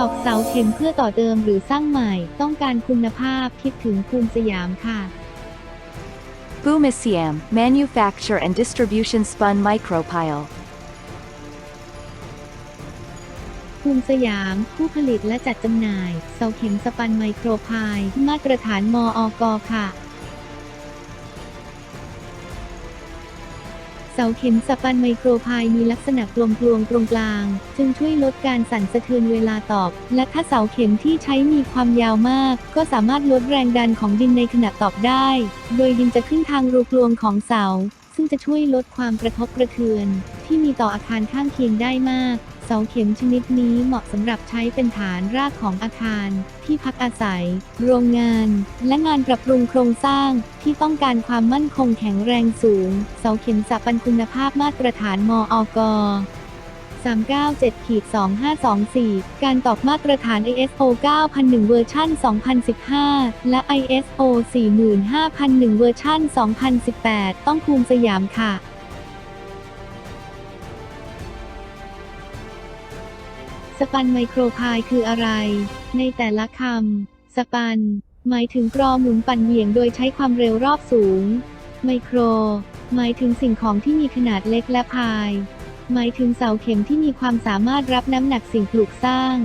ตอกเสาเข็มเพื่อต่อเติมหรือสร้างใหม่ ต้องการคุณภาพคิดถึงภูมิสยามค่ะ Boomisiam, manufacture and distribution spun micropile. ภูมิสยาม ผู้ผลิตและจัดจำหน่าย เสาเข็มสปันไมโครพาย มาตรฐานมอกค่ะ เสาเข็มสปันไมโครพายมีลักษณะกลมกลวงตรงกลาง จึงช่วยลดการสั่นสะเทือนเวลาตอบ และถ้าเสาเข็มที่ใช้มีความยาวมาก ก็สามารถลดแรงดันของดินในขณะตอบได้ โดยดินจะขึ้นทางรูกลวงของเสา ซึ่งจะช่วยลดความกระทบกระเทือน ที่มีต่ออาคารข้างเคียงได้มาก เสาเข็มชนิดนี้เหมาะสำหรับใช้เป็นฐานรากของอาคาร ที่พักอาศัย โรงงาน และงานปรับปรุงโครงสร้างที่ต้องการความมั่นคงแข็งแรงสูง เสาเข็มสับปันคุณภาพมาตรฐานมอก397ขีด2524 การตอบมาตรฐาน ISO 9001 เวอร์ชัน2015 และ ISO 45001 เวอร์ชัน2018 ต้องภูมิสยามค่ะ สปันไมโครพายคืออะไร ในแต่ละคำ สปัน หมายถึงกรอหมุนปั่นเหวี่ยงโดยใช้ความเร็วรอบสูง ไมโคร หมายถึงสิ่งของที่มีขนาดเล็กและพาย หมายถึงเสาเข็มที่มีความสามารถรับน้ำหนักสิ่งปลูกสร้าง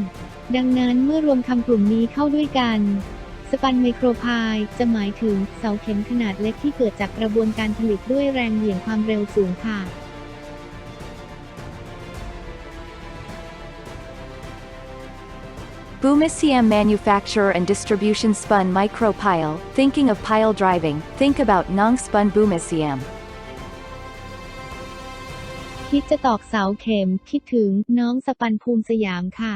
ดังนั้นเมื่อรวมคำกลุ่มนี้เข้าด้วยกัน สปันไมโครพายจะหมายถึงเสาเข็มขนาดเล็กที่เกิดจากกระบวนการผลิตด้วยแรงเหวี่ยงความเร็วสูงค่ะ Boomisia manufacturer and distribution spun micropile. Thinking of pile driving, think about Nong spun Boomisiam. คิดจะตอกเสาเข็มคิดถึงน้องสปันภูมิสยามค่ะ